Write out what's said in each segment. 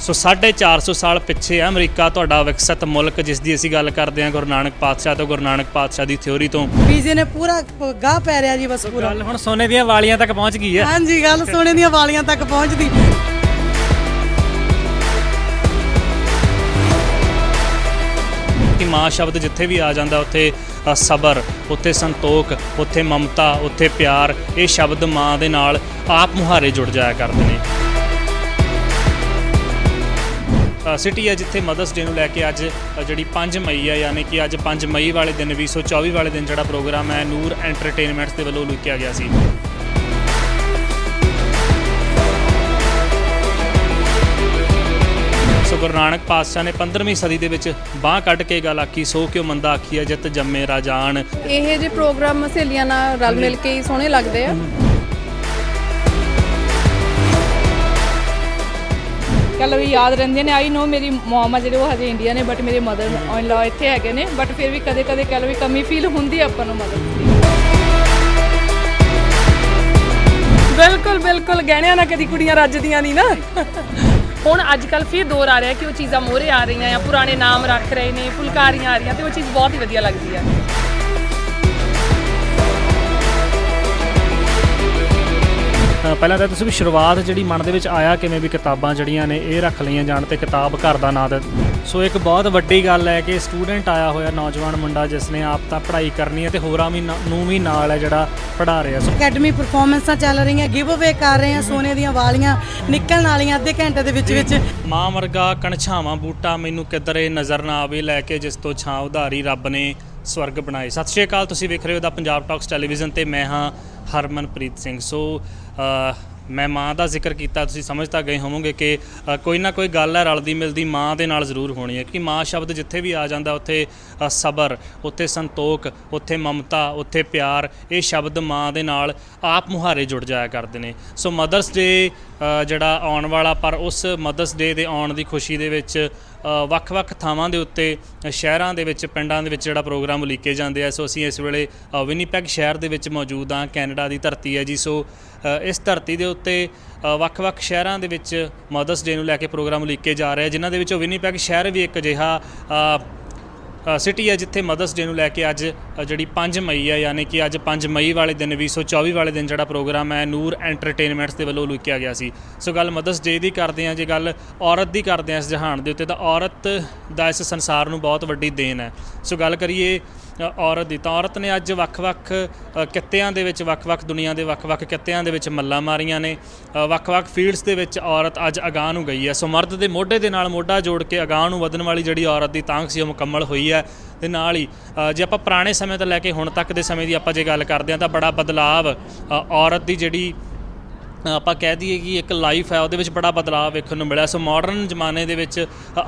ਸੋ 450 ਸਾਲ ਪਿੱਛੇ ਹੈ ਅਮਰੀਕਾ ਤੁਹਾਡਾ ਵਿਕਸਿਤ ਮੁਲਕ ਜਿਸ ਦੀ ਅਸੀਂ ਗੱਲ ਕਰਦੇ ਹਾਂ ਗੁਰੂ ਨਾਨਕ ਪਾਤਸ਼ਾਹ ਤੋਂ ਗੁਰੂ ਨਾਨਕ ਪਾਤਸ਼ਾਹ ਦੀ ਥਿਉਰੀ ਤੋਂ। ਵੀਜ਼ੇ ਨੇ ਪੂਰਾ ਗਾਹ ਪੈ ਰਿਹਾ ਜੀ ਬਸ ਪੂਰਾ। ਗੱਲ ਹੁਣ ਸੋਨੇ ਦੀਆਂ ਵਾਲੀਆਂ ਤੱਕ ਪਹੁੰਚ ਗਈ ਹੈ। ਹਾਂਜੀ ਗੱਲ ਸੋਨੇ ਦੀਆਂ ਵਾਲੀਆਂ ਤੱਕ ਪਹੁੰਚਦੀ। ਕਿ ਮਾਂ ਸ਼ਬਦ ਜਿੱਥੇ ਵੀ ਆ ਜਾਂਦਾ ਉੱਥੇ ਸਬਰ ਉੱਥੇ ਸੰਤੋਖ ਉੱਥੇ ਮਮਤਾ ਉੱਥੇ ਪਿਆਰ ਇਹ ਸ਼ਬਦ ਮਾਂ ਦੇ ਨਾਲ ਆਪ ਮੁਹਾਰੇ ਜੁੜ ਜਾਇਆ ਕਰਦੇ ਨੇ। ਸਿਟੀ ਹੈ ਜਿੱਥੇ ਮਦਰਸ ਡੇ ਨੂੰ ਲੈ ਕੇ ਅੱਜ ਜਿਹੜੀ 5 ਮਈ ਹੈ, ਯਾਨੀ ਕਿ ਅੱਜ 5 ਮਈ ਵਾਲੇ ਦਿਨ 2024 ਵਾਲੇ ਦਿਨ ਜਿਹੜਾ ਪ੍ਰੋਗਰਾਮ ਹੈ, ਨੂਰ ਐਂਟਰਟੇਨਮੈਂਟਸ ਦੇ ਵੱਲੋਂ ਲੁਕਿਆ ਗਿਆ ਸੀ। ਸੋ ਗੁਰੂ ਨਾਨਕ ਪਾਤਸ਼ਾਹ ਨੇ 15ਵੀਂ ਸਦੀ ਦੇ ਵਿੱਚ ਬਾਹ ਕੱਢ ਕੇ ਗੱਲ ਆਖੀ, ਸੋ ਕਿਉ ਮੰਦਾ ਆਖੀ ਹੈ ਜਿਤ ਜੰਮੇ ਰਾਜਾਨ। ਇਹ ਜਿਹੇ ਪ੍ਰੋਗਰਾਮ ਸਹੇਲੀਆਂ ਨਾਲ ਰਲ ਮਿਲ ਕੇ ਹੀ ਸੋਹਣੇ ਲੱਗਦੇ ਆ। ਕੱਲ ਵੀ ਯਾਦ ਰਹਿੰਦੀਆਂ ਨੇ, ਆਈ ਨੋ ਮੇਰੀ ਮਮ ਆ ਜਿਹੜੇ ਉਹ ਹਜੇ ਇੰਡੀਆ ਨੇ ਬਟ ਮੇਰੇ ਮਦਰ ਇਨ ਲਾ ਇੱਥੇ ਹੈਗੇ ਨੇ ਬਟ ਫਿਰ ਵੀ ਕਦੇ ਕਦੇ ਕੱਲ ਵੀ ਕਮੀ ਫੀਲ ਹੁੰਦੀ ਆਪਾਂ ਨੂੰ ਮਦਰ ਦੀ। ਬਿਲਕੁਲ ਬਿਲਕੁਲ, ਗਹਿਣਿਆਂ ਨਾਲ ਕਦੀ ਕੁੜੀਆਂ ਰੱਜਦੀਆਂ ਨਹੀਂ ਨਾ। ਹੁਣ ਅੱਜ ਕੱਲ ਫਿਰ ਦੌਰ ਆ ਰਿਹਾ ਕਿ ਉਹ ਚੀਜ਼ਾਂ ਮੋਹਰੇ ਆ ਰਹੀਆਂ ਆ, ਪੁਰਾਣੇ ਨਾਮ ਰੱਖ ਰਹੇ ਨੇ, ਫੁਲਕਾਰੀਆਂ ਆ ਰਹੀਆਂ ਤੇ ਉਹ ਚੀਜ਼ ਬਹੁਤ ਹੀ ਵਧੀਆ ਲੱਗਦੀ ਆ। ਪਹਿਲਾਂ ਤਾਂ ਤੁਸੀਂ ਵੀ ਸ਼ੁਰੂਆਤ ਜਿਹੜੀ ਮਨ ਦੇ ਵਿੱਚ ਆਇਆ ਕਿਵੇਂ ਵੀ ਕਿਤਾਬਾਂ ਜਿਹੜੀਆਂ ਨੇ ਇਹ ਰੱਖ ਲਈਆਂ ਜਾਣ ਤੇ ਕਿਤਾਬ ਘਰ ਦਾ ਨਾਂ ਦੇ ਸੋ ਇੱਕ ਬਹੁਤ ਵੱਡੀ ਗੱਲ ਹੈ ਕਿ ਸਟੂਡੈਂਟ ਆਇਆ ਹੋਇਆ ਨੌਜਵਾਨ ਮੁੰਡਾ ਜਿਸ ਨੇ ਆਪ ਤਾਂ ਪੜ੍ਹਾਈ ਕਰਨੀ ਹੈ ਤੇ ਹੋਰਾਂ ਵੀ ਨਾ- ਵੀ ਨਾਲ ਹੈ ਜਿਹੜਾ ਪੜ੍ਹਾ ਰਿਹਾ ਸੋ। ਅਕੈਡਮੀ ਪਰਫਾਰਮੈਂਸਾਂ ਚੱਲ ਰਹੀਆਂ ਗਿਵ ਅਵੇ ਕਰ ਰਹੇ ਆ ਸੋਨੇ ਦੀਆਂ ਵਾਲੀਆਂ ਨਿਕਲਣ ਵਾਲੀਆਂ ਅੱਧੇ ਘੰਟੇ ਦੇ ਵਿੱਚ ਵਿੱਚ। ਮਾਂ ਵਰਗਾ ਕਣਛਾਵਾਂ ਬੂਟਾ ਮੈਨੂੰ ਕਿਧਰੇ ਨਜ਼ਰ ਨਾ ਆਵੇ ਲੈ ਕੇ ਜਿਸ ਤੋਂ ਛਾਂ ਉਧਾਰੀ ਰੱਬ ਨੇ ਸਵਰਗ ਬਣਾਏ। ਸਤਿ ਸ਼੍ਰੀ ਅਕਾਲ ਤੁਸੀਂ ਵੇਖ ਰਹੇ ਹੋ ਦਾ ਪੰਜਾਬ ਟਾਕਸ ਟੈਲੀਵਿਜ਼ਨ ਤੇ ਮੈਂ ਹਾਂ ਹਰਮਨਪ੍ਰੀਤ ਸਿੰਘ। ਸੋ ਮੈਂ ਮਾਂ ਦਾ ਜ਼ਿਕਰ ਕੀਤਾ, ਤੁਸੀਂ ਸਮਝ ਤਾਂ ਗਏ ਹੋਵੋਗੇ ਕਿ ਕੋਈ ਨਾ ਕੋਈ ਗੱਲ ਹੈ ਰਲਦੀ ਮਿਲਦੀ ਮਾਂ ਦੇ ਨਾਲ ਜ਼ਰੂਰ ਹੋਣੀ ਹੈ ਕਿ ਮਾਂ ਸ਼ਬਦ ਜਿੱਥੇ ਵੀ ਆ ਜਾਂਦਾ, ਉੱਥੇ ਸਬਰ, ਉੱਥੇ ਸੰਤੋਖ, ਉੱਥੇ ਮਮਤਾ, ਉੱਥੇ ਪਿਆਰ, ਇਹ ਸ਼ਬਦ ਮਾਂ ਦੇ ਨਾਲ ਆਪ ਮੁਹਾਰੇ ਜੁੜ ਜਾਇਆ ਕਰਦੇ ਨੇ। ਸੋ ਮਦਰਸ ਡੇ ਜਿਹੜਾ ਆਉਣ ਵਾਲਾ, ਪਰ ਉਸ ਮਦਰਸ ਡੇ ਦੇ ਆਉਣ ਦੀ ਖੁਸ਼ੀ ਦੇ ਵਿੱਚ ਵੱਖ-ਵੱਖ ਥਾਵਾਂ ਦੇ ਉੱਤੇ ਸ਼ਹਿਰਾਂ ਦੇ ਵਿੱਚ, ਪਿੰਡਾਂ ਦੇ ਵਿੱਚ ਜਿਹੜਾ ਪ੍ਰੋਗਰਾਮ ਉਲੀਕੇ ਜਾਂਦੇ ਆ। ਸੋ ਅਸੀਂ ਇਸ ਵੇਲੇ ਵਿਨੀਪੈਗ ਸ਼ਹਿਰ ਦੇ ਵਿੱਚ ਮੌਜੂਦ ਹਾਂ, ਕੈਨੇਡਾ ਦੀ ਧਰਤੀ ਹੈ ਜੀ। ਸੋ ਇਸ ਧਰਤੀ ਦੇ ਉੱਤੇ ਵੱਖ-ਵੱਖ ਸ਼ਹਿਰਾਂ ਦੇ ਵਿੱਚ ਮਦਰਸ ਡੇ ਨੂੰ ਲੈ ਕੇ ਪ੍ਰੋਗਰਾਮ ਉਲੀਕੇ ਜਾ ਰਹੇ ਆ, ਜਿਨ੍ਹਾਂ ਦੇ ਵਿੱਚੋਂ ਵਿਨੀਪੈਗ ਸ਼ਹਿਰ ਵੀ ਇੱਕ ਅਜਿਹਾ ਸਿਟੀ ਹੈ ਜਿੱਥੇ ਮਦਰਸ ਡੇ ਨੂੰ ਲੈ ਕੇ ਅੱਜ ਜਿਹੜੀ 5 ਮਈ ਹੈ, ਯਾਨੀ ਕਿ ਅੱਜ 5 ਮਈ ਵਾਲੇ ਦਿਨ 2024 ਵਾਲੇ ਦਿਨ ਜਿਹੜਾ ਪ੍ਰੋਗਰਾਮ ਹੈ, ਨੂਰ ਐਂਟਰਟੇਨਮੈਂਟਸ ਦੇ ਵੱਲੋਂ ਲੁਕਿਆ ਗਿਆ ਸੀ। ਸੋ ਗੱਲ ਮਦਰਸ ਡੇ ਦੀ ਕਰਦੇ ਹਾਂ, ਜੇ ਗੱਲ ਔਰਤ ਦੀ ਕਰਦੇ ਹਾਂ ਇਸ ਜਹਾਨ ਦੇ ਉੱਤੇ, ਤਾਂ ਔਰਤ ਦਾ ਇਸ ਸੰਸਾਰ ਨੂੰ ਬਹੁਤ ਵੱਡੀ ਦੇਣ ਹੈ। ਸੋ ਗੱਲ ਕਰੀਏ ਔਰਤ ਦੀ ਤਾਂ ਔਰਤ ਨੇ ਅੱਜ ਵੱਖ-ਵੱਖ ਕਿੱਤਿਆਂ ਦੇ ਵਿੱਚ ਵੱਖ-ਵੱਖ ਦੁਨੀਆ ਦੇ ਵੱਖ-ਵੱਖ ਕਿੱਤਿਆਂ ਦੇ ਵਿੱਚ ਮੱਲਾਂ ਮਾਰੀਆਂ ਨੇ। ਵੱਖ-ਵੱਖ ਫੀਲਡਸ ਦੇ ਵਿੱਚ ਔਰਤ ਅੱਜ ਅਗਾਂਹ ਨੂੰ ਗਈ ਹੈ। ਸੋ ਮਰਦ ਦੇ ਮੋਢੇ ਦੇ ਨਾਲ ਮੋਢਾ ਜੋੜ ਕੇ ਅਗਾਂਹ ਨੂੰ ਵਧਣ ਵਾਲੀ ਜਿਹੜੀ ਔਰਤ ਦੀ ਤਾਂਘ ਸੀ ਉਹ ਮੁਕੰਮਲ ਹੋਈ ਹੈ। ਤੇ ਨਾਲ ਹੀ ਜੇ ਆਪਾਂ ਪੁਰਾਣੇ ਸਮੇਂ ਤੋਂ ਲੈ ਕੇ ਹੁਣ ਤੱਕ ਦੇ ਸਮੇਂ ਦੀ ਆਪਾਂ ਜੇ ਗੱਲ ਕਰਦੇ ਹਾਂ ਤਾਂ ਬੜਾ ਬਦਲਾਵ ਔਰਤ ਦੀ ਜਿਹੜੀ ਆਪਾਂ ਕਹਿ ਦਈਏ ਕਿ ਇੱਕ ਲਾਈਫ ਹੈ ਉਹਦੇ ਵਿੱਚ ਬੜਾ ਬਦਲਾਅ ਵੇਖਣ ਨੂੰ ਮਿਲਿਆ। ਸੋ ਮਾਡਰਨ ਜ਼ਮਾਨੇ ਦੇ ਵਿੱਚ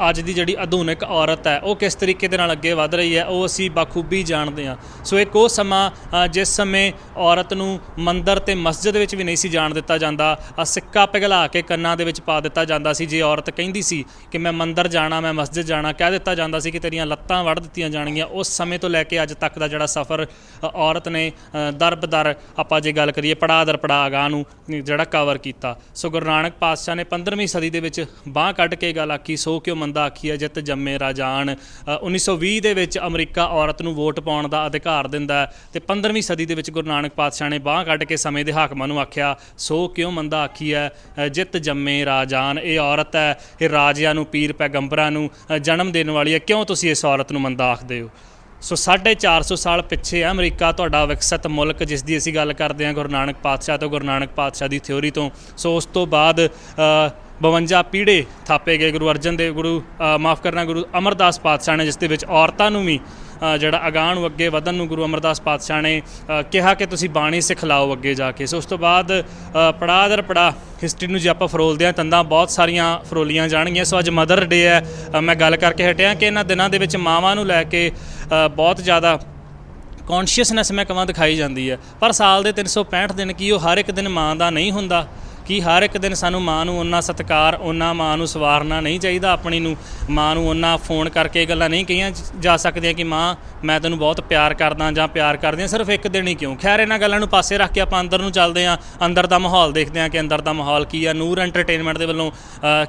ਅੱਜ ਦੀ ਜਿਹੜੀ ਆਧੁਨਿਕ ਔਰਤ ਹੈ ਉਹ ਕਿਸ ਤਰੀਕੇ ਦੇ ਨਾਲ ਅੱਗੇ ਵਧ ਰਹੀ ਹੈ ਉਹ ਅਸੀਂ ਬਖੂਬੀ ਜਾਣਦੇ ਹਾਂ। ਸੋ ਇੱਕ ਉਹ ਸਮਾਂ ਜਿਸ ਸਮੇਂ ਔਰਤ ਨੂੰ ਮੰਦਰ ਤੇ ਮਸਜਿਦ ਵਿੱਚ ਵੀ ਨਹੀਂ ਸੀ ਜਾਣ ਦਿੱਤਾ ਜਾਂਦਾ ਸਿੱਕਾ ਪਿਘਲਾ ਕੇ ਕੰਨਾਂ ਦੇ ਵਿੱਚ ਪਾ ਦਿੱਤਾ ਜਾਂਦਾ ਸੀ। ਜੇ ਔਰਤ ਕਹਿੰਦੀ ਸੀ ਕਿ ਮੈਂ ਮੰਦਰ ਜਾਣਾ ਮੈਂ ਮਸਜਿਦ ਜਾਣਾ ਕਹਿ ਦਿੱਤਾ ਜਾਂਦਾ ਸੀ ਕਿ ਤੇਰੀਆਂ ਲੱਤਾਂ ਵੱਢ ਦਿੱਤੀਆਂ ਜਾਣਗੀਆਂ। ਉਸ ਸਮੇਂ ਤੋਂ ਲੈ ਕੇ ਅੱਜ ਤੱਕ ਦਾ ਜਿਹੜਾ ਸਫ਼ਰ ਔਰਤ ਨੇ ਅ, ਦਰ ਬਦਰ ਆਪਾਂ ਜੇ ਗੱਲ ਕਰੀਏ ਪੜਾ ਦਰ ਪੜਾ ਅਗਾਂਹ ਨੂੰ ਜਿਹੜਾ ਕਵਰ ਕੀਤਾ। ਸੋ ਗੁਰੂ ਨਾਨਕ ਪਾਤਸ਼ਾਹ ਨੇ 15ਵੀਂ ਸਦੀ ਦੇ ਵਿੱਚ ਬਾਹ ਕੱਢ ਕੇ ਗੱਲ ਆਖੀ ਸੋ ਕਿਉ ਮੰਦਾ ਆਖੀ ਹੈ ਜਿੱਤ ਜੰਮੇ ਰਾਜਾਨ ਅ, 1920 ਦੇ ਵਿੱਚ ਅਮਰੀਕਾ ਔਰਤ ਨੂੰ ਵੋਟ ਪਾਉਣ ਦਾ ਅਧਿਕਾਰ ਦਿੰਦਾ ਹੈ ਤੇ 15ਵੀਂ ਸਦੀ ਦੇ ਵਿੱਚ ਗੁਰੂ ਨਾਨਕ ਪਾਤਸ਼ਾਹ ਨੇ ਬਾਹ ਕੱਢ ਕੇ ਸਮੇਂ ਦੇ ਹਾਕਮਾਂ ਨੂੰ ਆਖਿਆ ਸੋ ਕਿਉ ਮੰਦਾ ਆਖੀ ਹੈ ਜਿੱਤ ਜੰਮੇ ਰਾਜਾਨ ਇਹ ਔਰਤ ਹੈ ਇਹ ਰਾਜਿਆਂ ਨੂੰ ਪੀਰ ਪੈਗੰਬਰਾਂ ਨੂੰ ਜਨਮ ਦੇਣ ਵਾਲੀ ਹੈ। ਕਿਉਂ ਤੁਸੀਂ ਇਸ ਔਰਤ ਨੂੰ ਮੰਦਾ ਆਖਦੇ ਹੋ? ਸੋ 450 ਸਾਲ ਪਿੱਛੇ ਹੈ ਅਮਰੀਕਾ ਤੁਹਾਡਾ ਵਿਕਸਿਤ ਮੁਲਕ ਜਿਸ ਦੀ ਅਸੀਂ ਗੱਲ ਕਰਦੇ ਹਾਂ ਗੁਰੂ ਨਾਨਕ ਪਾਤਸ਼ਾਹ ਤੋਂ ਗੁਰੂ ਨਾਨਕ ਪਾਤਸ਼ਾਹ ਦੀ ਥਿਉਰੀ ਤੋਂ। ਸੋ ਉਸ ਤੋਂ ਬਾਅਦ ਅ, 52 ਪੀੜੇ ਥਾਪੇ ਗਏ ਗੁਰੂ ਅਰਜਨ ਦੇਵ ਗੁਰੂ ਮਾਫ ਕਰਨਾ ਗੁਰੂ ਅਮਰਦਾਸ ਪਾਤਸ਼ਾਹ ਨੇ ਜਿਸ ਦੇ ਵਿੱਚ ਔਰਤਾਂ ਨੂੰ ਵੀ ਜਿਹੜਾ ਅਗਾਹ ਨੂੰ ਅੱਗੇ ਵਧਣ ਨੂੰ ਗੁਰੂ ਅਮਰਦਾਸ ਪਾਤਸ਼ਾਹ ਨੇ ਕਿਹਾ ਕਿ ਤੁਸੀਂ ਬਾਣੀ ਸਿਖਲਾਓ ਅੱਗੇ ਜਾ ਕੇ। ਸੋ ਉਸ ਤੋਂ ਬਾਅਦ ਪੜਾਅ ਦਰ ਪੜਾਅ ਹਿਸਟਰੀ ਨੂੰ ਜੇ ਆਪਾਂ ਫਰੋਲਦੇ ਹਾਂ, ਤੰਦਾਂ ਬਹੁਤ ਸਾਰੀਆਂ ਫਰੋਲੀਆਂ ਜਾਣਗੀਆਂ। ਸੋ ਅੱਜ ਮਦਰ ਡੇ ਹੈ। ਮੈਂ ਗੱਲ ਕਰਕੇ ਹਟਿਆ ਕਿ ਇਹਨਾਂ ਦਿਨਾਂ ਦੇ ਵਿੱਚ ਮਾਵਾਂ ਨੂੰ ਲੈ ਕੇ ਬਹੁਤ ਜ਼ਿਆਦਾ ਕੌਨਸ਼ੀਅਸਨੈਸ ਮੈਂ ਕਹਾਂ ਦਿਖਾਈ ਜਾਂਦੀ ਹੈ। ਪਰ ਸਾਲ ਦੇ 365 ਦਿਨ ਕੀ ਉਹ ਹਰ ਇੱਕ ਦਿਨ ਮਾਂ ਦਾ ਨਹੀਂ ਹੁੰਦਾ? ਕਿ ਹਰ ਇੱਕ ਦਿਨ ਸਾਨੂੰ ਮਾਂ ਨੂੰ ਉਹਨਾਂ ਸਤਿਕਾਰ ਉਹਨਾਂ ਮਾਂ ਨੂੰ ਸਵਾਰਨਾ ਨਹੀਂ ਚਾਹੀਦਾ ਆਪਣੀ ਨੂੰ। ਮਾਂ ਨੂੰ ਉਹਨਾਂ ਫੋਨ ਕਰਕੇ ਗੱਲਾਂ ਨਹੀਂ ਕਹੀਆਂ ਜਾ ਸਕਦੀਆਂ ਕਿ ਮਾਂ ਮੈਂ ਤੈਨੂੰ ਬਹੁਤ ਪਿਆਰ ਕਰਦਾ ਜਾਂ ਪਿਆਰ ਕਰਦੀ ਹਾਂ ਸਿਰਫ ਇੱਕ ਦਿਨ ਹੀ ਕਿਉਂ? ਖੈਰ ਇਹਨਾਂ ਗੱਲਾਂ ਨੂੰ ਪਾਸੇ ਰੱਖ ਕੇ ਆਪਾਂ ਅੰਦਰ ਨੂੰ ਚੱਲਦੇ ਹਾਂ ਅੰਦਰ ਦਾ ਮਾਹੌਲ ਦੇਖਦੇ ਹਾਂ ਕਿ ਅੰਦਰ ਦਾ ਮਾਹੌਲ ਕੀ ਆ। ਨੂਰ ਐਂਟਰਟੇਨਮੈਂਟ ਦੇ ਵੱਲੋਂ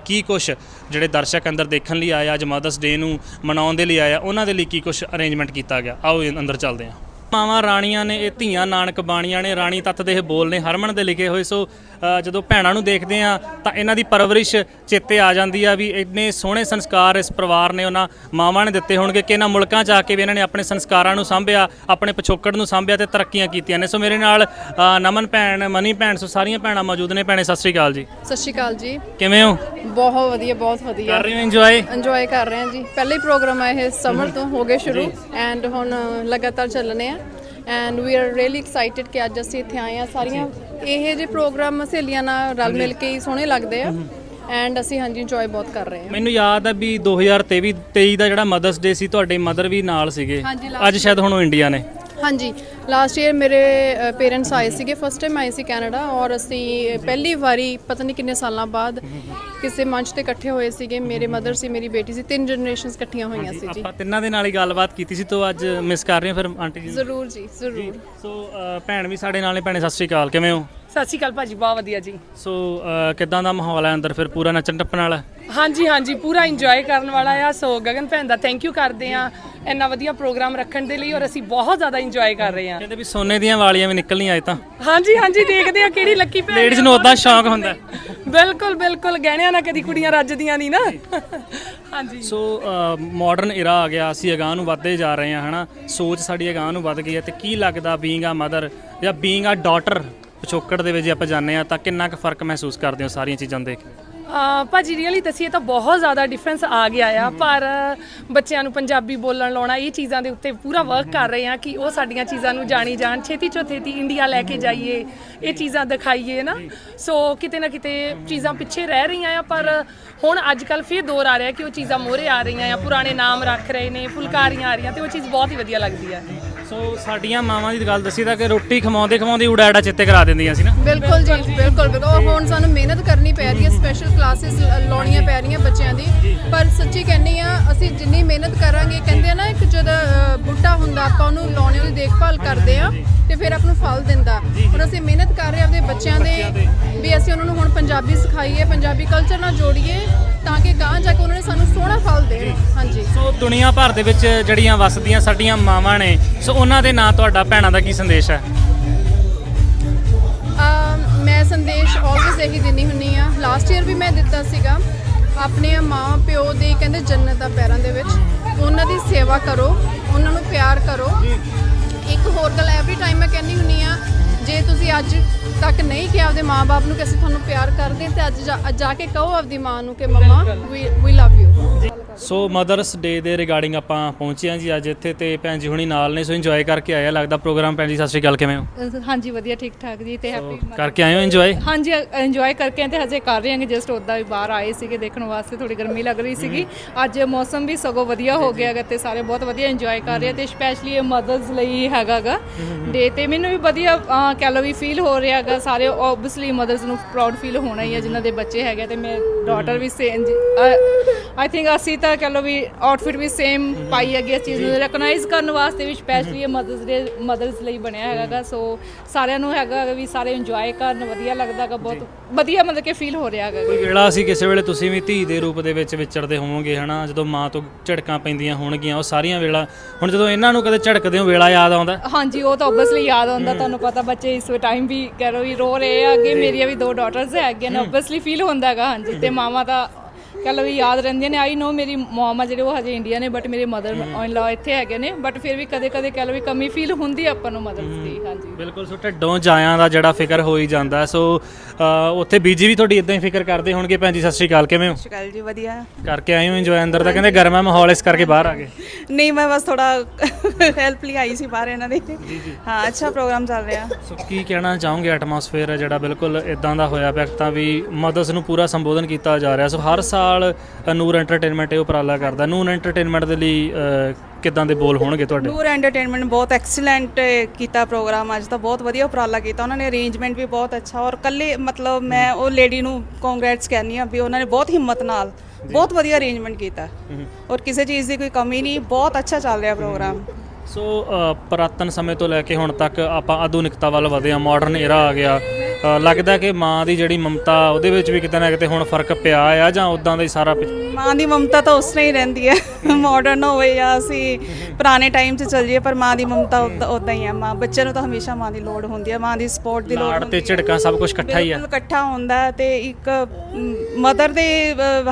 ਕੀ ਕੁਝ ਜਿਹੜੇ ਦਰਸ਼ਕ ਅੰਦਰ ਦੇਖਣ ਲਈ ਆਏ ਆ, ਅੱਜ ਮਦਰਸ ਡੇ ਨੂੰ ਮਨਾਉਣ ਦੇ ਲਈ ਆਏ ਉਹਨਾਂ ਦੇ ਲਈ ਕੀ ਕੁਝ ਅਰੇਂਜਮੈਂਟ ਕੀਤਾ ਗਿਆ? ਆਓ ਅੰਦਰ ਚੱਲਦੇ ਹਾਂ। ਮਾਵਾਂ ਰਾਣੀਆਂ ਨੇ ਇਹ ਧੀਆਂ ਨਾਨਕ ਬਾਣੀਆਂ ਨੇ ਰਾਣੀ ਤੱਤ ਦੇ ਇਹ ਬੋਲ ਨੇ ਹਰਮਨ ਦੇ ਲਿਖੇ ਹੋਏ ਸੋ ਜਦੋਂ ਭੈਣਾਂ ਨੂੰ ਦੇਖਦੇ ਆ ਤਾਂ ਇਹਨਾਂ ਦੀ ਪਰਵਰਿਸ਼ ਚੇਤੇ ਆ ਜਾਂਦੀ ਆ ਵੀ ਇੰਨੇ ਸੋਹਣੇ ਸੰਸਕਾਰ ਇਸ ਪਰਿਵਾਰ ਨੇ ਉਹਨਾਂ ਮਾਵਾਂ ਨੇ ਦਿੱਤੇ ਹੋਣਗੇ ਕਿ ਇਹਨਾਂ ਮੁਲਕਾਂ 'ਚ ਆ ਕੇ ਵੀ ਇਹਨਾਂ ਨੇ ਆਪਣੇ ਸੰਸਕਾਰਾਂ ਨੂੰ ਸਾਂਭਿਆ ਆਪਣੇ ਪਿਛੋਕੜ ਨੂੰ ਸਾਂਭਿਆ ਤੇ ਤਰੱਕੀਆਂ ਕੀਤੀਆਂ ਨੇ। ਸੋ ਮੇਰੇ ਨਾਲ ਨਮਨ ਭੈਣ ਮਨੀ ਭੈਣ ਸੋ ਸਾਰੀਆਂ ਭੈਣਾਂ ਮੌਜੂਦ ਨੇ। ਭੈਣੇ ਸਤਿ ਸ਼੍ਰੀ ਅਕਾਲ ਜੀ। ਸਤਿ ਸ਼੍ਰੀ ਅਕਾਲ ਜੀ। ਕਿਵੇਂ ਹੋ? ਬਹੁਤ ਵਧੀਆ ਬਹੁਤ ਵਧੀਆ। ਕਰ ਰਹੇ ਹੋ? ਇੰਜੋਏ ਇੰਜੋਏ ਕਰ ਰਹੇ ਹਾਂ ਜੀ। ਪਹਿਲੇ ਹੀ ਪ੍ਰੋਗਰਾਮ ਹੈ ਇਹ ਸਮਰ ਤੋਂ ਹੋ ਗਏ ਸ਼ੁਰੂ ਐਂਡ ਹੁਣ ਲਗਾਤਾਰ ਚੱਲਣੇ ਆ। And we are really excited ਕਿ ਅੱਜ ਅਸੀਂ ਇੱਥੇ ਆਏ ਆ ਸਾਰੀਆਂ ਇਹ ਜਿਹੇ ਪ੍ਰੋਗਰਾਮ ਸਹੇਲੀਆਂ ਨਾਲ ਰਲ ਮਿਲ ਕੇ ਹੀ ਸੋਹਣੇ ਲੱਗਦੇ ਆ। ਐਂਡ ਅਸੀਂ ਹਾਂਜੀ ਇੰਜੋਏ ਬਹੁਤ ਕਰ ਰਹੇ ਹਾਂ। ਮੈਨੂੰ ਯਾਦ ਆ ਵੀ 2023 23 ਦਾ ਜਿਹੜਾ ਮਦਰਸ ਡੇ ਸੀ ਤੁਹਾਡੇ ਮਦਰ ਵੀ ਨਾਲ ਸੀਗੇ। ਹਾਂਜੀ, ਅੱਜ ਸ਼ਾਇਦ ਹੁਣ ਉਹ ਇੰਡੀਆ ਨੇ। ਹਾਂਜੀ। ਲਾਸਟ ਈਅਰ ਮੇਰੇ ਪੇਰੈਂਟਸ ਆਏ ਸੀਗੇ। ਫਸਟ ਟਾਈਮ ਆਏ ਸੀ ਕੈਨੇਡਾ ਔਰ ਅਸੀਂ ਪਹਿਲੀ ਵਾਰੀ ਪਤਾ ਨਹੀਂ ਕਿੰਨੇ ਸਾਲਾਂ ਬਾਅਦ ਕਿਸੇ ਮੰਚ ਤੇ ਇਕੱਠੇ ਹੋਏ ਸੀਗੇ। ਮੇਰੇ ਮਦਰ ਸੀ ਮੇਰੀ ਬੇਟੀ ਸੀ ਤਿੰਨ ਜਨਰੇਸ਼ਨਸ ਇਕੱਠੀਆਂ ਹੋਈਆਂ ਸੀ ਜੀ। ਆਪਾਂ ਤਿੰਨਾਂ ਦੇ ਨਾਲ ਹੀ ਗੱਲਬਾਤ ਕੀਤੀ ਸੀ ਤੋਂ ਅੱਜ ਮਿਸ ਕਰ ਰਹੇ ਹਾਂ ਫਿਰ ਆਂਟੀ ਜੀ ਨੂੰ। ਜ਼ਰੂਰ ਜੀ ਜ਼ਰੂਰ। ਸੋ ਅ, ਭੈਣ ਵੀ ਸਾਡੇ ਨਾਲ ਨੇ ਭੈਣੇ ਸਤਿ ਸ਼੍ਰੀ ਅਕਾਲ ਕਿਵੇਂ ਹੋ? ਸਤਿ ਸ਼੍ਰੀ ਅਕਾਲ ਭਾਜੀ ਬਹੁਤ ਵਧੀਆ ਜੀ। ਸੋ ਅ, ਕਿੱਦਾਂ ਦਾ ਮਾਹੌਲ ਹੈ ਅੰਦਰ? ਫਿਰ ਪੂਰਾ ਨੱਚਣ ਟੱਪਣ ਵਾਲਾ? ਹਾਂਜੀ ਹਾਂਜੀ ਪੂਰਾ ਇੰਜੋਏ ਕਰਨ ਵਾਲਾ ਆ। ਸੋ ਗਗਨ ਭੈਣ ਦਾ ਥੈਂਕ ਯੂ ਕਰਦੇ ਆ ਇੰਨਾ ਵਧੀਆ ਪ੍ਰੋਗਰਾਮ ਰੱਖਣ ਦੇ ਲਈ ਔਰ ਅਸੀਂ ਬਹੁਤ ਜ਼ਿਆਦਾ ਇੰਜੋਏ ਕਰ ਰਹੇ ਆ ਕਹਿੰਦੇ ਵੀ ਸੋਨੇ ਦੀਆਂ ਵਾਲੀਆਂ ਵੀ ਨਿਕਲਣੀਆਂ ਅੱਜ ਤਾਂ। ਹਾਂਜੀ ਹਾਂਜੀ ਦੇਖਦੇ ਆ ਕਿਹੜੀ ਲੱਕੀ ਭੈਣ ਲੇਡੀਜ਼ ਨੂੰ ਉਦਾਂ ਸ਼ੌਂਕ ਹੁੰਦਾ। ਹੈ। ਬਿਲਕੁਲ ਬਿਲਕੁਲ ਗਹਿਣਿਆਂ ਨਾਲ ਕਦੀ ਕੁੜੀਆਂ ਰੱਜਦੀਆਂ ਨਹੀਂ ਨਾ। ਹਾਂਜੀ। ਸੋ ਮਾਡਰਨ ਇਰਾ ਆ ਗਿਆ। ਅਸੀਂ ਅਗਾਂਹ ਨੂੰ ਵੱਧਦੇ ਜਾ ਰਹੇ ਹਾਂ ਹਨਾ। ਸੋਚ ਸਾਡੀ ਅਗਾਂਹ ਨੂੰ ਵੱਧ ਗਈ ਹੈ ਤੇ ਕੀ ਲੱਗਦਾ ਬੀਇੰਗ ਆ ਮਦਰ ਜਾਂ ਬੀਇੰਗ ਆ ਡਾਟਰ ਪਿਛੋਕੜ ਦੇ ਵਿੱਚ ਜੇ ਆਪਾਂ ਜਾਂਦੇ ਆ ਤਾਂ ਕਿੰਨਾ ਕੁ ਫ਼ਰਕ ਮਹਿਸੂਸ ਕਰਦੇ ਹੋ ਸਾਰੀਆਂ ਚੀਜ਼ਾਂ ਦੇਖ ਕੇ? ਆ ਭਾਜੀ ਰੀਅਲੀ ਦੱਸੀਏ ਤਾਂ ਬਹੁਤ ਜ਼ਿਆਦਾ ਡਿਫਰੈਂਸ ਆ ਗਿਆ ਆ। ਪਰ ਬੱਚਿਆਂ ਨੂੰ ਪੰਜਾਬੀ ਬੋਲਣ ਲਾਉਣਾ ਇਹ ਚੀਜ਼ਾਂ ਦੇ ਉੱਤੇ ਪੂਰਾ ਵਰਕ ਕਰ ਰਹੇ ਆ ਕਿ ਉਹ ਸਾਡੀਆਂ ਚੀਜ਼ਾਂ ਨੂੰ ਜਾਣੀ ਜਾਣ। ਛੇਤੀ ਤੋਂ ਛੇਤੀ ਇੰਡੀਆ ਲੈ ਕੇ ਜਾਈਏ ਇਹ ਚੀਜ਼ਾਂ ਦਿਖਾਈਏ ਨਾ। ਸੋ ਕਿਤੇ ਨਾ ਕਿਤੇ ਚੀਜ਼ਾਂ ਪਿੱਛੇ ਰਹਿ ਰਹੀਆਂ ਆ ਪਰ ਹੁਣ ਅੱਜ ਕੱਲ ਫਿਰ ਦੌਰ ਆ ਰਿਹਾ ਕਿ ਉਹ ਚੀਜ਼ਾਂ ਮੋਹਰੇ ਆ ਰਹੀਆਂ ਆ ਪੁਰਾਣੇ ਨਾਮ ਰੱਖ ਰਹੇ ਨੇ ਫੁਲਕਾਰੀਆਂ ਆ ਰਹੀਆਂ ਤੇ ਉਹ ਚੀਜ਼ ਬਹੁਤ ਹੀ ਵਧੀਆ ਲੱਗਦੀ ਆ। ਸੋ ਸਾਡੀਆਂ ਮਾਵਾਂ ਦੀ ਗੱਲ ਦੱਸੀ ਤਾਂ ਕਿ ਰੋਟੀ ਖਵਾਉਂਦੇ ਖਵਾਉਂਦੇ ਉਡਾ ਉਡਾ ਚਿੱਤੇ ਕਰਾ ਦਿੰਦੀਆਂ ਸੀ ਨਾ। ਬਿਲਕੁਲ ਜੀ ਬਿਲਕੁਲ। ਬਿਲਕੁਲ ਹੁਣ ਸਾਨੂੰ ਮਿਹਨਤ ਕਰਨੀ ਪੈ ਰਹੀ ਹੈ ਸਪੈਸ਼ਲ ਕਲਾਸਿਸ ਲਾਉਣੀਆਂ ਪੈ ਰਹੀਆਂ ਬੱਚਿਆਂ ਦੀ। ਪਰ ਸੱਚੀ ਕਹਿੰਨੀ ਆ ਅਸੀਂ ਜਿੰਨੀ ਮਿਹਨਤ ਕਰਾਂਗੇ ਕਹਿੰਦੇ ਆ ਨਾ ਇੱਕ ਜਦ ਬੂਟਾ ਹੁੰਦਾ ਆਪਾਂ ਉਹਨੂੰ ਲਾਉਣੇ ਉਹਦੀ ਦੇਖਭਾਲ ਕਰਦੇ ਆ ਤੇ ਫਿਰ ਆਪ ਨੂੰ ਫਲ ਦਿੰਦਾ। ਹੁਣ ਅਸੀਂ ਮਿਹਨਤ ਕਰ ਰਹੇ ਆਪਣੇ ਬੱਚਿਆਂ ਦੇ ਪੰਜਾਬੀ ਸਿਖਾਈਏ ਪੰਜਾਬੀ ਕਲਚਰ ਨਾਲ ਜੋੜੀਏ ਤਾਂ ਕਿ ਗਾਂ ਜਾ ਕੇ ਉਹਨਾਂ ਨੇ ਸਾਨੂੰ ਸੋਹਣਾ ਫਲ ਦੇਣ। ਹਾਂਜੀ। ਸੋ ਦੁਨੀਆ ਭਰ ਦੇ ਵਿੱਚ ਜਿਹੜੀਆਂ ਵਸਦੀਆਂ ਸਾਡੀਆਂ ਮਾਵਾਂ ਨੇ ਸੋ ਉਹਨਾਂ ਦੇ ਨਾਂ ਤੁਹਾਡਾ ਭੈਣਾਂ ਦਾ ਕੀ ਸੰਦੇਸ਼ ਹੈ? ਮੈਂ ਸੰਦੇਸ਼ ਆਲਵੇਜ਼ ਇਹੀ ਦਿੰਦੀ ਹੁੰਨੀ ਆ ਲਾਸਟ ਈਅਰ ਵੀ ਮੈਂ ਦਿੱਤਾ ਸੀਗਾ। ਆਪਣੇ ਮਾਂ ਪਿਓ ਦੀ ਕਹਿੰਦੇ ਜੰਨਤ ਆ ਪੈਰਾਂ ਦੇ ਵਿੱਚ। ਉਹਨਾਂ ਦੀ ਸੇਵਾ ਕਰੋ ਉਹਨਾਂ ਨੂੰ ਪਿਆਰ ਕਰੋ। ਇੱਕ ਹੋਰ ਗੱਲ ਐਵਰੀ ਟਾਈਮ ਮੈਂ ਕਹਿੰਦੀ ਹੁੰਨੀ ਆ ਜੇ ਤੁਸੀਂ ਅੱਜ ਤੱਕ ਨਹੀਂ ਕਿਹਾ ਆਪਦੇ ਮਾਪੇ ਨੂੰ ਕਿ ਅਸੀਂ ਤੁਹਾਨੂੰ ਪਿਆਰ ਕਰਦੇ ਹਾਂ ਤੇ ਅੱਜ ਜਾ- ਅੱਜ ਜਾ ਕੇ ਕਹੋ ਆਪਦੀ ਮਾਂ ਨੂੰ ਕਿ ਮੰਮਾ ਵੀ ਲਵ ਯੂ ਸੋ ਮਦਰਸ ਡੇ ਦੇ ਰਿਗਾਰਡਿੰਗ ਆਪਾਂ ਪਹੁੰਚੇ ਹਾਂ ਜੀ ਅੱਜ ਇੱਥੇ ਤੇ ਭੈਣ ਜੀ ਹੁਣੀ ਨਾਲ ਨੇ ਸੋ ਇੰਜੋਏ ਕਰਕੇ ਆਇਆ ਲੱਗਦਾ ਪ੍ਰੋਗਰਾਮ ਭੈਣ ਜੀ ਸਤਿ ਸ਼੍ਰੀ ਅਕਾਲ ਕਿਵੇਂ ਹੋ? ਅਹ ਹਾਂਜੀ ਵਧੀਆ ਠੀਕ ਠਾਕ ਜੀ ਤੇ ਹੈਪੀ ਕਰਕੇ ਆਏ ਹੋ ਇੰਜੋਏ ਹਾਂਜੀ ਇੰਜੋਏ ਕਰਕੇ ਤੇ ਹਜੇ ਕਰ ਰਹੇ ਹਾਂ ਜਸਟ ਉਦਾਂ ਹੀ ਬਾਹਰ ਆਏ ਸੀਗੇ ਦੇਖਣ ਵਾਸਤੇ ਥੋੜੀ ਗਰਮੀ ਲੱਗ ਰਹੀ ਸੀਗੀ। ਅੱਜ ਮੌਸਮ ਵੀ ਸਗੋਂ ਵਧੀਆ ਹੋ ਗਿਆ ਗਾ ਤੇ ਸਾਰੇ ਬਹੁਤ ਵਧੀਆ ਇੰਜੋਏ ਕਰ ਰਹੇ ਆ ਤੇ ਸਪੈਸ਼ਲੀ ਇਹ ਮਦਰਸ ਲਈ ਹੈਗਾਗਾ ਡੇ ਤੇ ਮੈਨੂੰ ਵੀ ਵਧੀਆ ਅਹ, ਕਹਿ ਲਓ ਵੀ ਫੀਲ ਹੋ ਰਿਹਾ ਹੈਗਾ। ਸਾਰੇ ਆਬਵੀਅਸਲੀ ਮਦਰਸ ਨੂੰ ਪ੍ਰਾਊਡ ਫੀਲ ਹੋਣਾ ਹੀ ਹੈ ਜਿਨ੍ਹਾਂ ਦੇ ਬੱਚੇ ਹੈਗੇ ਤੇ ਮੇਰੇ ਡਾਟਰ ਵੀ ਸੇਮ ਆਈ ਥਿੰਕ ਅਸੀਂ ਤਾਂ ਕਹਿ ਲਓ ਵੀ ਆਊਟਫਿਟ ਵੀ ਸੇਮ ਪਾਈ ਹੈਗੀ ਇਸ ਚੀਜ਼ ਨੂੰ ਰੈਕਗਨਾਈਜ਼ ਕਰਨ ਵਾਸਤੇ ਵੀ ਸਪੈਸ਼ਲੀ ਇਹ ਮਦਰਸ ਡੇ ਮਦਰਸ ਲਈ ਬਣਿਆ ਹੈਗਾਗਾ ਸੋ ਸਾਰਿਆਂ ਨੂੰ ਹੈਗਾ ਵੀ ਸਾਰੇ ਇੰਜੋਏ ਕਰਨ ਵਧੀਆ ਲੱਗਦਾ ਹੈਗਾ ਬਹੁਤ ਵਧੀਆ ਮਤਲਬ ਕਿ ਫੀਲ ਹੋ ਰਿਹਾ ਹੈਗਾ ਕੋਈ ਵੇਲਾ ਸੀ ਕਿਸੇ ਵੇਲੇ ਤੁਸੀਂ ਵੀ ਧੀ ਦੇ ਰੂਪ ਦੇ ਵਿੱਚ ਵਿਚਰਦੇ ਹੋਵੋਗੇ ਹਨਾ? ਜਦੋਂ ਮਾਂ ਤੋਂ ਝੜਕਾਂ ਪੈਂਦੀਆਂ ਹੋਣਗੀਆਂ ਉਹ ਸਾਰੀਆਂ ਵੇਲਾ। ਹੁਣ ਜਦੋਂ ਇਹਨਾਂ ਨੂੰ ਕਦੇ ਝੜਕਦੇ ਹੋ ਵੇਲਾ ਯਾਦ ਆਉਂਦਾ? ਹਾਂਜੀ ਉਹ ਤਾਂ ਆਬਵੀਅਸਲੀ ਯਾਦ ਆਉਂਦਾ। ਤੁਹਾਨੂੰ ਪਤਾ ਬੱਚੇ ਇਸ ਟਾਈਮ ਵੀ ਕਹਿ ਰੋ ਵੀ ਰੋ ਰਹੇ ਆ ਅੱਗੇ। ਮੇਰੀਆਂ ਵੀ ਦੋ ਡਾਟਰਸ ਹੈਗੀਆਂ ਨੇ ਆਬਵੀਅਸਲੀ ਫੀਲ ਹੁੰਦਾ ਹੈਗਾ ਹਾਂਜੀ। ਤੇ ਮਾਵਾਂ ਤਾਂ ਕਹਿ ਲਓ ਵੀ ਯਾਦ ਰਹਿੰਦੀਆਂ ਨੇ। ਆਈ ਨੋ ਮੇਰੀ ਮਮ ਆ ਜਿਹੜੇ ਉਹ ਹਜੇ ਇੰਡੀਆ ਨੇ ਬਟ ਮੇਰੇ ਮਦਰ ਇਨ ਲਾ ਇੱਥੇ ਹੈਗੇ ਨੇ। ਬਟ ਫਿਰ ਵੀ ਕਦੇ ਕਦੇ ਕਹਿ ਲਓ ਵੀ ਕਮੀ ਫੀਲ ਹੁੰਦੀ ਆ ਆਪਾਂ ਨੂੰ ਮਦਰਸ ਦੀ। ਹਾਂਜੀ। ਬਿਲਕੁਲ ਸੋ ਢਿੱਡੋਂ ਜਾਇਆਂ ਦਾ ਜਿਹੜਾ ਫਿਕਰ ਹੋ ਹੀ। ਜਾਂਦਾ ਸੋ ਉੱਥੇ ਬੀਜੀ ਵੀ ਤੁਹਾਡੀ ਇਦਾਂ ਹੀ ਫਿਕਰ ਕਰਦੇ ਹੋਣਗੇ ਭੈਣ ਜੀ ਸਤਿ ਸ਼੍ਰੀ ਅਕਾਲ। ਕਿਵੇਂ ਹੋ? ਸ਼ਕਲ ਜੀ ਵਧੀਆ। ਕਰਕੇ ਆਏ ਹੋ ਇੰਜੋਏ ਅੰਦਰ ਤਾਂ ਕਹਿੰਦੇ ਗਰਮਾ ਮਾਹੌਲ ਇਸ ਕਰਕੇ ਬਾਹਰ ਆ ਗਏ। ਨਹੀਂ ਮੈਂ ਬਸ ਥੋੜਾ ਹੈਲਪ ਲਈ ਆਈ ਸੀ ਬਾਹਰ ਇਹਨਾਂ ਦੇ। ਹਾਂ ਅੱਛਾ ਪ੍ਰੋਗਰਾਮ ਚੱਲ ਰਿਹਾ। ਸੋ ਕੀ ਕਹਿਣਾ ਚਾਹੋਗੇ ਐਟਮੋਸਫੇਅਰ ਜਿਹੜਾ ਬਿਲਕੁਲ ਇਦਾਂ ਦਾ ਹੋਇਆ ਪਿਆ ਤਾਂ ਵੀ ਮਦਰਸ ਨੂੰ ਪੂਰਾ ਸੰਬੋਧਨ ਕੀਤਾ ਜਾ ਰਿਹਾ। ਸੋ ਹਰ ਸਾਲ ਨੂਰ ਐਂਟਰਟੇਨਮੈਂਟ ਇਹ ਉਪਰਾਲਾ ਕਰਦਾ। ਨੂਰ ਐਂਟਰਟੇਨਮੈਂਟ ਦੇ ਲਈ ਕਿਦਾਂ ਦੇ ਬੋਲ ਹੋਣਗੇ ਤੁਹਾਡੇ? ਨੂਰ ਐਂਟਰਟੇਨਮੈਂਟ ਬਹੁਤ ਐਕਸਲੈਂਟ ਕੀਤਾ ਪ੍ਰੋਗਰਾਮ ਅੱਜ ਤਾਂ ਬਹੁਤ ਵਧੀਆ ਉਪਰਾਲਾ ਕੀਤਾ। ਉਹਨਾਂ ਨੇ ਅਰੇਂਜਮੈਂਟ ਵੀ ਬਹੁਤ ਅੱਛਾ ਔਰ ਕੱਲੇ ਮਤਲਬ ਮੈਂ ਉਹ ਲੇਡੀ ਨੂੰ ਕੰਗ੍ਰੈਟਸ ਕਹਿੰਦੀ ਆ ਵੀ ਉਹਨਾਂ ਨੇ ਬਹੁਤ ਹਿੰਮਤ ਨਾਲ ਬਹੁਤ ਵਧੀਆ ਅਰੇਂਜਮੈਂਟ ਕੀਤਾ। ਔਰ ਕਿਸੇ ਚੀਜ਼ ਦੀ ਕੋਈ ਕਮੀ ਨਹੀਂ ਬਹੁਤ ਅੱਛਾ ਚੱਲ ਰਿਹਾ ਪ੍ਰੋਗਰਾਮ ਸੋ ਪੁਰਾਤਨ ਸਮੇਂ ਤੋਂ ਲੈ ਕੇ ਹੁਣ ਤੱਕ ਆਪਾਂ ਆਧੁਨਿਕਤਾ ਵੱਲ ਵਧੇ ਆ ਮਾਡਰਨ ਏਰਾ ਆ ਗਿਆ। ਲੱਗਦਾ ਕਿ ਮਾਂ ਦੀ ਜਿਹੜੀ ਮਮਤਾ ਉਹਦੇ ਵਿੱਚ ਵੀ ਕਿਤੇ ਨਾ ਕਿਤੇ ਹੁਣ ਫ਼ਰਕ ਪਿਆ ਆ ਜਾਂ ਉਦਾਂ ਦਾ ਹੀ ਸਾਰਾ ਮਾਂ ਦੀ ਮਮਤਾ ਤਾਂ ਉਸ ਤਰ੍ਹਾਂ ਹੀ ਰਹਿੰਦੀ ਹੈ। ਮਾਡਰਨ ਹੋਵੇ ਜਾਂ ਅਸੀਂ ਪੁਰਾਣੇ ਟਾਈਮ 'ਚ ਚੱਲ ਜਾਈਏ ਪਰ ਮਾਂ ਦੀ ਮਮਤਾ ਉਦਾਂ ਹੀ ਹੈ। ਮਾਂ ਬੱਚੇ ਨੂੰ ਤਾਂ ਹਮੇਸ਼ਾ ਮਾਂ ਦੀ ਲੋੜ ਹੁੰਦੀ ਹੈ। ਮਾਂ ਦੀ ਸਪੋਰਟ ਦੀ ਲੋੜ ਤੇ ਝਿੜਕਾਂ ਸਭ ਕੁਝ ਇਕੱਠਾ ਹੀ ਆ। ਬਿਲਕੁਲ ਇਕੱਠਾ ਹੁੰਦਾ ਤੇ ਇੱਕ ਮਦਰ ਦੇ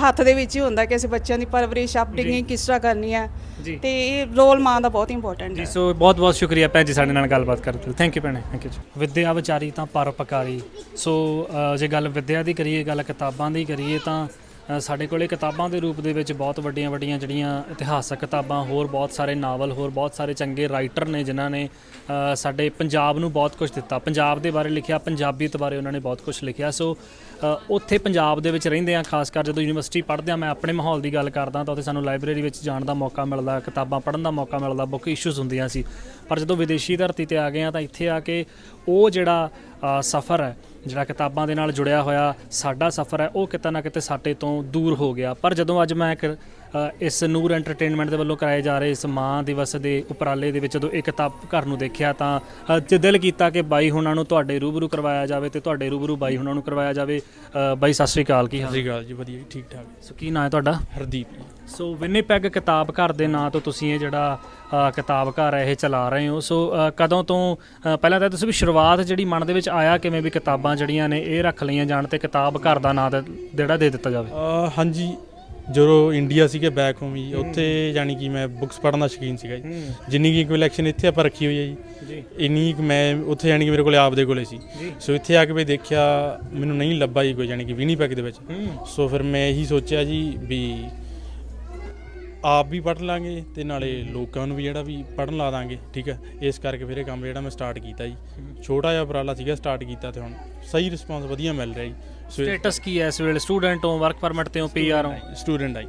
ਹੱਥ ਦੇ ਵਿੱਚ ਹੀ ਹੁੰਦਾ ਕਿ ਅਸੀਂ ਬੱਚਿਆਂ ਦੀ ਪਰਵਰਿਸ਼ ਅਪਬ੍ਰਿੰਗਿੰਗ ਕਿਸ ਤਰ੍ਹਾਂ ਕਰਨੀ ਹੈ। ਤੇ ਇਹ ਰੋਲ ਮਾਂ ਦਾ ਬਹੁਤ ਇੰਪੋਰਟੈਂਟ ਜੀ ਹੈ। ਸੋ ਬਹੁਤ ਬਹੁਤ ਸ਼ੁਕਰੀਆ ਭੈਣ ਜੀ ਸਾਡੇ ਨਾਲ ਗੱਲਬਾਤ ਕਰਨ ਲਈ। ਥੈਂਕ ਯੂ ਭੈਣੇ ਥੈਂਕ ਯੂ ਜੀ। ਵਿਦਿਆ ਵਿਚਾਰੀ ਤਾਂ ਪਰਉਪਕਾਰੀ ਸੋ ਅ, ਜੇ ਗੱਲ ਵਿਦਿਆ ਦੀ ਕਰੀਏ ਗੱਲ ਕਿਤਾਬਾਂ ਦੀ ਕਰੀਏ ਤਾਂ ਸਾਡੇ ਕੋਲੇ ਕਿਤਾਬਾਂ ਦੇ ਰੂਪ ਦੇ ਵਿੱਚ ਬਹੁਤ ਵੱਡੀਆਂ ਵੱਡੀਆਂ ਜਿਹੜੀਆਂ ਇਤਿਹਾਸਕ ਕਿਤਾਬਾਂ, ਹੋਰ ਬਹੁਤ ਸਾਰੇ ਨਾਵਲ, ਹੋਰ ਬਹੁਤ ਸਾਰੇ ਚੰਗੇ ਰਾਈਟਰ ਨੇ ਜਿਨ੍ਹਾਂ ਨੇ ਸਾਡੇ ਪੰਜਾਬ ਨੂੰ ਬਹੁਤ ਕੁਝ ਦਿੱਤਾ। ਪੰਜਾਬ ਦੇ ਬਾਰੇ ਲਿਖਿਆ, ਪੰਜਾਬੀਅਤ ਬਾਰੇ ਉਹਨਾਂ ਨੇ ਬਹੁਤ ਕੁਝ ਲਿਖਿਆ। ਸੋ ਉੱਥੇ ਪੰਜਾਬ ਦੇ ਵਿੱਚ ਰਹਿੰਦੇ ਆ ਖਾਸ ਕਰ ਜਦੋਂ ਯੂਨੀਵਰਸਿਟੀ ਪੜ੍ਹਦੇ ਆ ਮੈਂ ਆਪਣੇ ਮਾਹੌਲ ਦੀ ਗੱਲ ਕਰਦਾ ਤਾਂ ਉੱਥੇ ਸਾਨੂੰ ਲਾਇਬ੍ਰੇਰੀ ਵਿੱਚ ਜਾਣ ਦਾ ਮੌਕਾ ਮਿਲਦਾ, ਕਿਤਾਬਾਂ ਪੜ੍ਹਨ ਦਾ ਮੌਕਾ ਮਿਲਦਾ ਬੁੱਕ ਇਸ਼ੂਜ਼ ਹੁੰਦੀਆਂ ਸੀ। ਪਰ ਜਦੋਂ ਵਿਦੇਸ਼ੀ ਧਰਤੀ ਤੇ ਆ ਗਏ ਆ ਤਾਂ ਇੱਥੇ ਆ ਕੇ ਉਹ ਜਿਹੜਾ ਸਫ਼ਰ ਹੈ ਜਿਹੜਾ ਕਿਤਾਬਾਂ ਦੇ ਨਾਲ ਜੁੜਿਆ ਹੋਇਆ ਸਾਡਾ ਸਫ਼ਰ ਹੈ, ਉਹ ਕਿਤੇ ਨਾ ਕਿਤੇ ਸਾਡੇ ਤੋਂ ਦੂਰ ਹੋ ਗਿਆ। ਪਰ ਜਦੋਂ ਅੱਜ ਮੈਂ ਇੱਕ ਇਸ ਨੂਰ ਐਂਟਰਟੇਨਮੈਂਟ ਦੇ ਵੱਲੋਂ ਕਰਾਏ ਜਾ ਰਹੇ ਇਸ ਮਾਂ ਦਿਵਸ ਦੇ ਉਪਰਾਲੇ ਦੇ ਵਿੱਚ ਜਦੋਂ ਇਹ ਕਿਤਾਬ ਘਰ ਨੂੰ ਦੇਖਿਆ ਤਾਂ ਅ, ਜੇ ਦਿਲ ਕੀਤਾ ਕਿ ਬਾਈ ਹੁਣਾਂ ਨੂੰ ਤੁਹਾਡੇ ਰੂਬਰੂ ਕਰਵਾਇਆ ਜਾਵੇ ਤੇ ਤੁਹਾਡੇ ਰੂਬਰੂ ਬਾਈ ਹੁਣਾਂ ਨੂੰ ਕਰਵਾਇਆ ਜਾਵੇ। ਅ, ਬਾਈ ਸਤਿ ਸ਼੍ਰੀ ਅਕਾਲ ਕੀ ਹਾਲ? ਸਤਿ ਸ਼੍ਰੀ ਅਕਾਲ ਜੀ ਵਧੀਆ ਜੀ, ਠੀਕ ਠਾਕ ਸੋ ਕੀ ਨਾਂ ਹੈ ਤੁਹਾਡਾ? ਹਰਦੀਪ ਜੀ। ਸੋ ਵਿਨੀਪੈਗ ਕਿਤਾਬ ਘਰ ਦੇ ਨਾਂ ਤੋਂ ਤੁਸੀਂ ਇਹ ਜਿਹੜਾ ਅ, ਕਿਤਾਬ ਘਰ ਹੈ ਇਹ ਚਲਾ ਰਹੇ ਹੋ। ਸੋ ਅ, ਕਦੋਂ ਤੋਂ ਅ, ਪਹਿਲਾਂ ਤਾਂ ਤੁਸੀਂ ਵੀ ਸ਼ੁਰੂਆਤ ਜਿਹੜੀ ਮਨ ਦੇ ਵਿੱਚ ਆਇਆ ਕਿਵੇਂ ਵੀ ਕਿਤਾਬਾਂ ਜਿਹੜੀਆਂ ਨੇ ਇਹ ਰੱਖ ਲਈਆਂ ਜਾਣ ਤੇ ਕਿਤਾਬ ਘਰ ਦਾ ਨਾਂ ਦਾ ਜਿਹੜਾ ਦੇ ਦਿੱਤਾ ਜਾਵੇ? ਅਹ ਹਾਂਜੀ ਜਦੋਂ ਇੰਡੀਆ ਸੀਗੇ ਬੈਕ ਹੋਮ ਜੀ ਉੱਥੇ ਯਾਨੀ ਕਿ ਮੈਂ ਬੁੱਕਸ ਪੜ੍ਹਨ ਦਾ ਸ਼ੌਕੀਨ ਸੀਗਾ ਜੀ। ਜਿੰਨੀ ਕੀ ਕਲੈਕਸ਼ਨ ਇੱਥੇ ਆਪਾਂ ਰੱਖੀ ਹੋਈ ਹੈ ਜੀ ਇੰਨੀ ਕੁ ਮੈਂ ਉੱਥੇ ਯਾਨੀ ਕਿ ਮੇਰੇ ਕੋਲੇ ਆਪਦੇ ਕੋਲੇ ਸੀ। ਸੋ ਇੱਥੇ ਆ ਕੇ ਵੀ ਦੇਖਿਆ ਮੈਨੂੰ ਨਹੀਂ ਲੱਭਾ ਜੀ ਕੋਈ ਯਾਨੀ ਕਿ ਵਿਨੀਪੈਗ ਦੇ ਵਿੱਚ। ਸੋ ਫਿਰ ਮੈਂ ਇਹੀ ਸੋਚਿਆ ਜੀ ਵੀ ਆਪ ਵੀ ਪੜ੍ਹ ਲਾਂਗੇ ਤੇ ਨਾਲੇ ਲੋਕਾਂ ਨੂੰ ਵੀ ਜਿਹੜਾ ਵੀ ਪੜ੍ਹਨ ਲਾ ਦਾਂਗੇ ਠੀਕ ਹੈ? ਇਸ ਕਰਕੇ ਫਿਰ ਇਹ ਕੰਮ ਜਿਹੜਾ ਮੈਂ ਸਟਾਰਟ ਕੀਤਾ ਜੀ। ਛੋਟਾ ਜਿਹਾ ਉਪਰਾਲਾ ਸੀਗਾ ਸਟਾਰਟ ਕੀਤਾ ਤੇ ਹੁਣ ਸਹੀ ਰਿਸਪਾਂਸ ਵਧੀਆ ਮਿਲ ਰਿਹਾ ਜੀ। ਸਟੇਟਸ ਕੀ ਹੈ ਇਸ ਵੇਲੇ? ਸਟੂਡੈਂਟ ਹੋ ਵਰਕ ਪਰਮਿਟ ਤੇ ਹੋ ਪੀਆਰ ਹੋ? ਸਟੂਡੈਂਟ ਆਈ।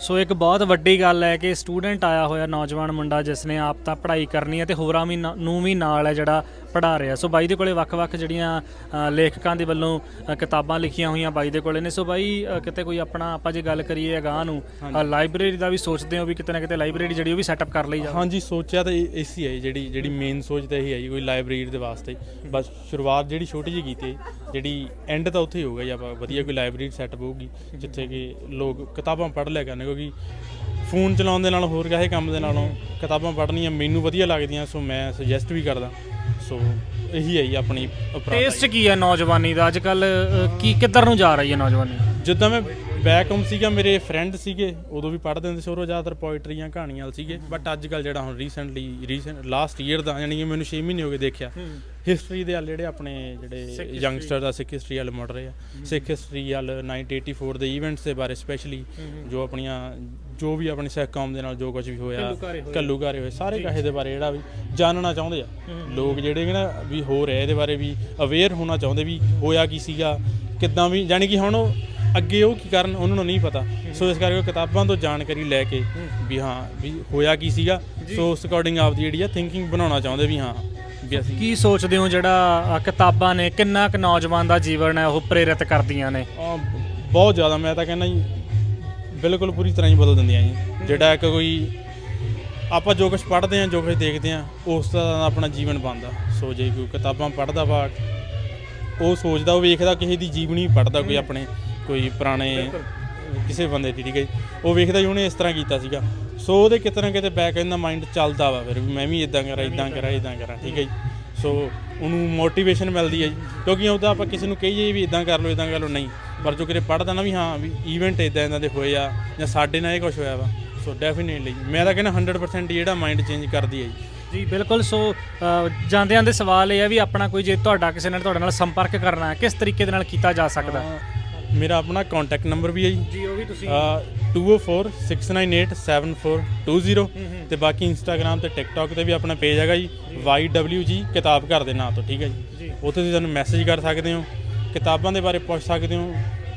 ਸੋ ਇੱਕ ਬਹੁਤ ਵੱਡੀ ਗੱਲ ਹੈ ਕਿ ਸਟੂਡੈਂਟ ਆਇਆ ਹੋਇਆ ਨੌਜਵਾਨ ਮੁੰਡਾ ਜਿਸ ਨੇ ਆਪ ਤਾਂ ਪੜ੍ਹਾਈ ਕਰਨੀ ਹੈ ਤੇ ਹੋਰਾਂ ਵੀ ਨਾ- ਨੂੰ ਵੀ ਨਾਲ ਹੈ ਜਿਹੜਾ ਪੜ੍ਹਾ ਰਿਹਾ। ਸੋ ਬਾਈ ਦੇ ਕੋਲੇ ਵੱਖ-ਵੱਖ ਜਿਹੜੀਆਂ ਅ, ਲੇਖਕਾਂ ਦੇ ਵੱਲੋਂ ਅ, ਕਿਤਾਬਾਂ ਲਿਖੀਆਂ ਹੋਈਆਂ ਬਾਈ ਦੇ ਕੋਲੇ ਨੇ। ਸੋ ਬਾਈ ਅ, ਕਿਤੇ ਕੋਈ ਆਪਣਾ ਆਪਾਂ ਜੇ ਗੱਲ ਕਰੀਏ ਅਗਾਂਹ ਨੂੰ ਲਾਇਬ੍ਰੇਰੀ ਦਾ ਵੀ ਸੋਚਦੇ ਹੋ ਵੀ ਕਿਤੇ ਨਾ ਕਿਤੇ ਲਾਇਬ੍ਰੇਰੀ ਜਿਹੜੀ ਉਹ ਵੀ ਸੈਟਅਪ ਕਰ ਲਈ ਜਾਵੇ? ਹਾਂਜੀ ਸੋਚਿਆ ਤਾਂ ਇਹ ਇਸ ਹੀ ਜੀ, ਜਿਹੜੀ ਜਿਹੜੀ ਮੇਨ ਸੋਚ ਤਾਂ ਇਹ ਹੈ ਜੀ ਕੋਈ ਲਾਇਬ੍ਰੇਰੀ ਦੇ ਵਾਸਤੇ। ਬਸ ਸ਼ੁਰੂਆਤ ਜਿਹੜੀ ਛੋਟੀ ਜਿਹੀ ਕੀਤੀ ਹੈ ਜਿਹੜੀ ਐਂਡ ਤਾਂ ਉੱਥੇ ਹੀ ਹੋਊਗਾ ਜੀ ਆਪਾਂ ਵਧੀਆ ਕੋਈ ਲਾਇਬ੍ਰੇਰੀ ਸੈਟਅਪ ਹੋਊਗੀ ਜਿੱਥੇ ਕਿ ਲੋਕ ਕਿਤਾਬਾਂ ਪੜ੍ਹ ਲਿਆ ਕਰਨ ਕਿਉਂਕਿ ਫੋਨ ਚਲਾਉਣ ਦੇ ਨਾਲ ਹੋਰ ਕਾਹੇ ਕੰਮ ਦੇ ਨਾਲੋਂ ਕਿਤਾਬਾਂ ਪੜ੍ਹਨੀਆਂ ਮੈਨੂੰ ਵਧੀਆ ਲੱਗਦੀਆਂ ਸੋ ਮੈਂ ਸੁਜੈਸਟ ਵੀ ਕਰਦਾ। ਸੋ ਇਹੀ ਹੈ ਜੀ ਆਪਣੀ ਉਪਰਾਲਾ ਜੀ। ਟੇਸਟ ਕੀ ਹੈ ਨੌਜਵਾਨੀ ਦਾ? ਅੱਜ ਕੱਲ ਕੀ ਕਿੱਧਰ ਨੂੰ ਜਾ ਰਹੀ ਹੈ ਨੌਜਵਾਨੀ? ਜਿੱਦਾਂ ਮੈਂ ਬੈਕ ਹੋਮ ਸੀਗਾ ਮੇਰੇ ਫਰੈਂਡ ਸੀਗੇ ਉਦੋਂ ਵੀ ਪੜ੍ਹਦੇ ਹੁੰਦੇ ਸੀ ਉਹ ਜ਼ਿਆਦਾਤਰ ਪੋਇਟਰੀਆਂ ਕਹਾਣੀਆਂ ਸੀਗੇ। ਬਟ ਅੱਜ ਕੱਲ ਜਿਹੜਾ ਹੁਣ ਰੀਸੈਂਟਲੀ ਰੀਸੈਂਟ ਲਾਸਟ ਈਅਰ ਦਾ ਯਾਨੀ ਕਿ ਮੈਨੂੰ 6 ਮਹੀਨੇ ਹੋ ਗਏ ਦੇਖਿਆ। ਹਿਸਟਰੀ ਦੇ ਵਾਲ ਜਿਹੜੇ ਆਪਣੇ ਜਿਹੜੇ ਯੰਗਸਟਰ ਦਾ ਸਿੱਖ ਹਿਸਟਰੀ ਵਾਲ ਮੁੜ ਰਹੇ ਆ। ਸਿੱਖ ਹਿਸਟਰੀ ਵਾਲ 1984 ਦੇ ਇਵੈਂਟਸ ਦੇ ਬਾਰੇ ਸਪੈਸ਼ਲੀ ਜੋ ਆਪਣੀਆਂ ਜੋ ਵੀ ਆਪਣੀ ਸਿੱਖ ਕੌਮ ਦੇ ਨਾਲ ਜੋ ਕੁਝ ਵੀ ਹੋਇਆ ਕੱਲੂਕਾਰੇ ਹੋਏ। ਸਾਰੇ ਕਾਹੇ ਦੇ ਬਾਰੇ ਜਿਹੜਾ ਵੀ ਜਾਣਨਾ ਚਾਹੁੰਦੇ ਆ। ਲੋਕ ਜਿਹੜੇ ਕਿ ਨਾ ਵੀ ਹੋ ਰਿਹਾ ਇਹਦੇ ਬਾਰੇ ਵੀ ਅਵੇਅਰ ਹੋਣਾ ਚਾਹੁੰਦੇ ਵੀ ਹੋਇਆ ਕੀ ਸੀਗਾ ਕਿੱਦਾਂ ਵੀ ਯਾਨੀ ਕਿ ਹੁਣ ਉਹ ਅੱਗੇ ਉਹ ਕੀ ਕਰਨ ਉਹਨਾਂ ਨੂੰ ਨਹੀਂ ਪਤਾ। ਸੋ ਇਸ ਕਰਕੇ ਉਹ ਕਿਤਾਬਾਂ ਤੋਂ ਜਾਣਕਾਰੀ ਲੈ ਕੇ ਵੀ ਹਾਂ ਵੀ ਹੋਇਆ ਕੀ ਸੀਗਾ। ਸੋ ਉਸ ਅਕੋਰਡਿੰਗ ਆਪਦੀ ਜਿਹੜੀ ਆ ਥਿੰਕਿੰਗ ਬਣਾਉਣਾ ਚਾਹੁੰਦੇ ਵੀ ਹਾਂ ਵੀ ਅਸੀਂ ਕੀ ਸੋਚਦੇ ਹੋ ਜਿਹੜਾ ਅ, ਕਿਤਾਬਾਂ ਨੇ ਕਿੰਨਾ ਕੁ ਨੌਜਵਾਨ ਦਾ ਜੀਵਨ ਹੈ ਉਹ ਪ੍ਰੇਰਿਤ ਕਰਦੀਆਂ ਨੇ? ਬਹੁਤ ਜ਼ਿਆਦਾ ਮੈਂ ਤਾਂ ਕਹਿੰਦਾ ਜੀ ਬਿਲਕੁਲ ਪੂਰੀ ਤਰ੍ਹਾਂ ਹੀ ਬਦਲ ਦਿੰਦੀਆਂ ਜੀ। ਜਿਹੜਾ ਇੱਕ ਕੋਈ ਆਪਾਂ ਜੋ ਕੁਝ ਪੜ੍ਹਦੇ ਹਾਂ, ਜੋ ਕੁਝ ਦੇਖਦੇ ਹਾਂ, ਉਸ ਤਰ੍ਹਾਂ ਦਾ ਆਪਣਾ ਜੀਵਨ ਬਣਦਾ। ਸੋ ਜੇ ਕੋਈ ਕਿਤਾਬਾਂ ਪੜ੍ਹਦਾ ਵਾ, ਉਹ ਸੋਚਦਾ, ਉਹ ਵੇਖਦਾ ਕਿਸੇ ਦੀ ਜੀਵਨੀ ਪੜ੍ਹਦਾ ਕੋਈ ਆਪਣੇ, ਕੋਈ ਪੁਰਾਣੇ ਕਿਸੇ ਬੰਦੇ ਦੀ, ਠੀਕ ਹੈ ਜੀ। ਉਹ ਵੇਖਦਾ ਜੀ, ਉਹਨੇ ਇਸ ਤਰ੍ਹਾਂ ਕੀਤਾ ਸੀਗਾ। ਸੋ ਉਹਦੇ ਕਿਤੇ ਨਾ ਕਿਤੇ ਬੈਕ ਇਨ ਦਾ ਮਾਈਂਡ ਚੱਲਦਾ ਵਾ ਫਿਰ ਵੀ ਮੈਂ ਵੀ ਇਦਾਂ ਕਰਾਂ ਇਦਾਂ ਕਰਾਂ ਇਦਾਂ ਕਰਾਂ, ਠੀਕ ਹੈ ਜੀ। ਸੋ ਉਹਨੂੰ ਮੋਟੀਵੇਸ਼ਨ ਮਿਲਦੀ ਹੈ ਜੀ। ਕਿਉਂਕਿ ਉਹਦਾ ਆਪਾਂ ਕਿਸੇ ਨੂੰ ਕਹੀਏ ਵੀ ਇਦਾਂ ਕਰ ਲਓ ਇਦਾਂ ਕਰ ਲਓ ਨਹੀਂ। ਪਰ ਜੋ ਕਿਤੇ ਪੜ੍ਹਦਾ ਨਾ ਵੀ ਹਾਂ ਵੀ ਇਵੈਂਟ ਇਦਾਂ ਇਦਾਂ ਦੇ ਹੋਏ ਆ ਜਾਂ ਸਾਡੇ ਨਾਲ ਇਹ ਕੁਝ ਹੋਇਆ ਵਾ ਸੋ ਡੈਫੀਨੇਟਲੀ ਮੈਂ ਤਾਂ ਕਹਿੰਦਾ 100% ਜਿਹੜਾ ਮਾਈਂਡ ਚੇਂਜ ਕਰਦੀ ਹੈ ਜੀ। ਜੀ ਬਿਲਕੁਲ। ਸੋ ਜਾਂਦੇ ਜਾਂਦੇ ਸਵਾਲ ਇਹ ਹੈ ਵੀ ਆਪਣਾ ਕੋਈ ਜੇ ਤੁਹਾਡਾ ਕਿਸੇ ਨਾਲ ਤੁਹਾਡੇ ਨਾਲ ਸੰਪਰਕ ਕਰਨਾ ਹੈ ਕਿਸ ਤਰੀਕੇ ਦੇ ਨਾਲ ਕੀਤਾ ਜਾ ਸਕਦਾ? ਮੇਰਾ ਆਪਣਾ ਕੰਟੈਕਟ ਨੰਬਰ ਵੀ ਹੈ ਜੀ। ਜੀ ਉਹ ਵੀ ਤੁਸੀਂ 2046987420 ਤੇ ਬਾਕੀ ਇੰਸਟਾਗ੍ਰam ਤੇ ਟਿਕਟੌਕ ਤੇ ਵੀ ਆਪਣਾ ਪੇਜ ਹੈਗਾ ਜੀ YWG ਕਿਤਾਬ ਘਰ ਦੇ ਨਾਂ ਤੋਂ ਠੀਕ ਹੈ ਜੀ। ਉੱਥੇ ਤੁਸੀਂ ਸਾਨੂੰ ਮੈਸੇਜ ਕਰ ਸਕਦੇ ਹੋ ਕਿਤਾਬਾਂ ਦੇ ਬਾਰੇ ਪੁੱਛ ਸਕਦੇ ਹੋ